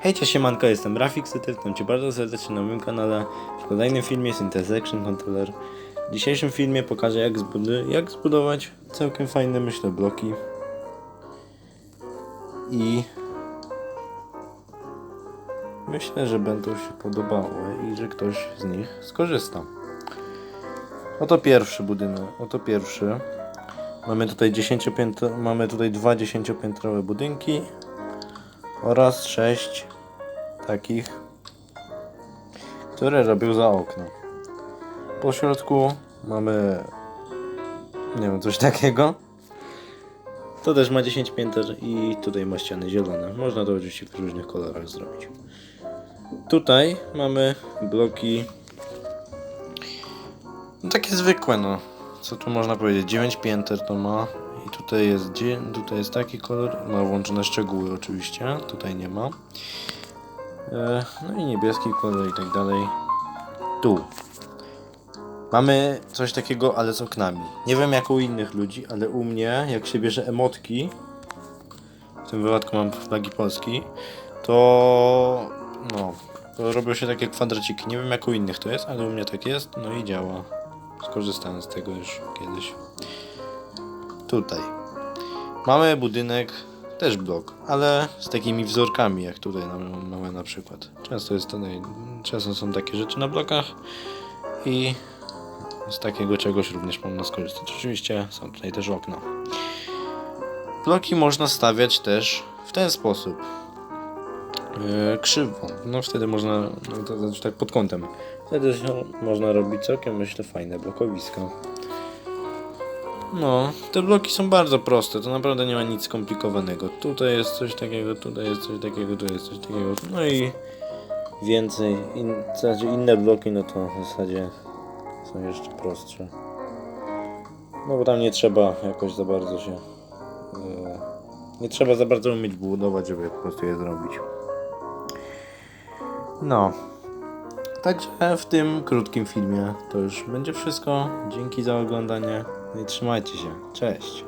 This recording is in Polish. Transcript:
Hej, cześć, siemanko, jestem Rafik Syty, witam Cię bardzo serdecznie na moim kanale. W kolejnym filmie jest Intersection Controller. W dzisiejszym filmie pokażę jak, zbud- jak zbudować całkiem fajne, myślę, bloki. I myślę, że będą się podobały i że ktoś z nich skorzysta. Oto pierwszy budynek, oto pierwszy. Mamy tutaj 10 mamy tutaj dwa 10-piętrowe budynki oraz sześć takich, które robią za okno. Po środku mamy, nie wiem, coś takiego. To też ma 10 pięter i tutaj ma ściany zielone. Można to oczywiście w różnych kolorach zrobić. Tutaj mamy bloki no, takie zwykłe, no. Co tu można powiedzieć? 9 pięter to ma. Tutaj jest, dzie- tutaj jest taki kolor. Ma włączone szczegóły oczywiście. Tutaj nie ma. E, no i niebieski kolor i tak dalej. Tu. Mamy coś takiego, ale z oknami. Nie wiem jak u innych ludzi, ale u mnie, jak się bierze emotki, w tym wypadku mam flagi Polski, to no, to robią się takie kwadraciki. Nie wiem jak u innych to jest, ale u mnie tak jest, no i działa. Skorzystałem z tego już kiedyś. Tutaj. Mamy budynek, też blok, ale z takimi wzorkami, jak tutaj mamy na przykład. Często, jest tutaj, często są takie rzeczy na blokach i z takiego czegoś również można skorzystać. Oczywiście są tutaj też okna. Bloki można stawiać też w ten sposób. Yy, krzywo. No wtedy można, no to znaczy tak pod kątem. Wtedy można robić całkiem, myślę, fajne blokowiska. No, te bloki są bardzo proste, to naprawdę nie ma nic skomplikowanego. Tutaj jest coś takiego, tutaj jest coś takiego, tu jest coś takiego. No i więcej, in, w zasadzie inne bloki, no to w zasadzie są jeszcze prostsze. No bo tam nie trzeba jakoś za bardzo się... e, nie trzeba za bardzo umieć budować, żeby po prostu je zrobić. No. Także w tym krótkim filmie to już będzie wszystko. Dzięki za oglądanie. No i trzymajcie się. Cześć.